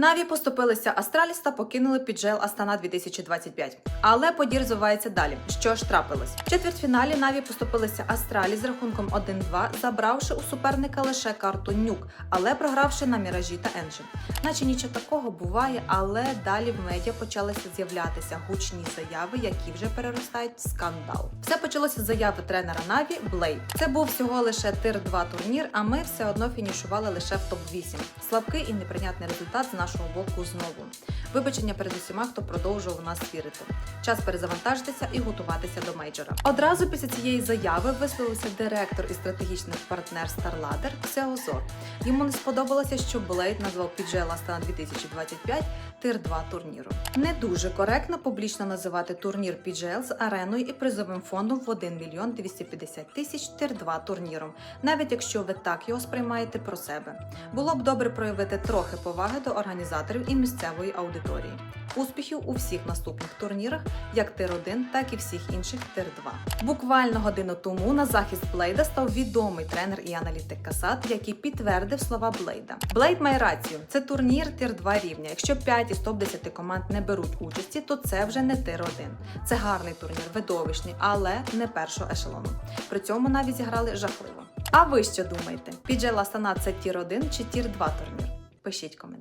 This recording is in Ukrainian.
Наві поступилися Астраліс та покинули піджел Астана 2025. Але подій розвивається далі. Що ж трапилось? В четвертьфіналі Наві поступилися Астралі з рахунком 1-2, забравши у суперника лише карту Нюк, але програвши на Міражі та Енджі. Наче нічого такого буває, але далі в медіа почалися з'являтися гучні заяви, які вже переростають в скандал. Все почалося з заяви тренера Наві Блейд. Це був всього лише тир 2 турнір, а ми все одно фінішували лише в топ 8 Слабкий і неприйнятний результат з нашого боку знову. Вибачення перед усіма, хто продовжував нас вірити. Час перезавантажитися і готуватися до мейджора. Одразу після цієї заяви висловився директор і стратегічний партнер StarLadder Ксеозор. Йому не сподобалося, що Блейд назвав PGL Astana 2025 тир 2 турніру. Не дуже коректно публічно називати турнір PGL з ареною і призовим фондом в 1 мільйон 250 тисяч тир 2 турніром, навіть якщо ви так його сприймаєте про себе. Було б добре проявити трохи поваги до організаторів і місцевої аудиторії. Успіхів у всіх наступних турнірах, як тир 1 так і всіх інших тир 2 Буквально годину тому на захист Блейда став відомий тренер і аналітик Касат, який підтвердив слова Блейда. Блейд має рацію. Це турнір тир 2 рівня. Якщо 5 із топ 10 команд не беруть участі, то це вже не тир 1 Це гарний турнір, видовищний, але не першого ешелону. При цьому навіть зіграли жахливо. А ви що думаєте? Піджел Астана це тір 1 чи тір 2 турнір? Пишіть коментарі.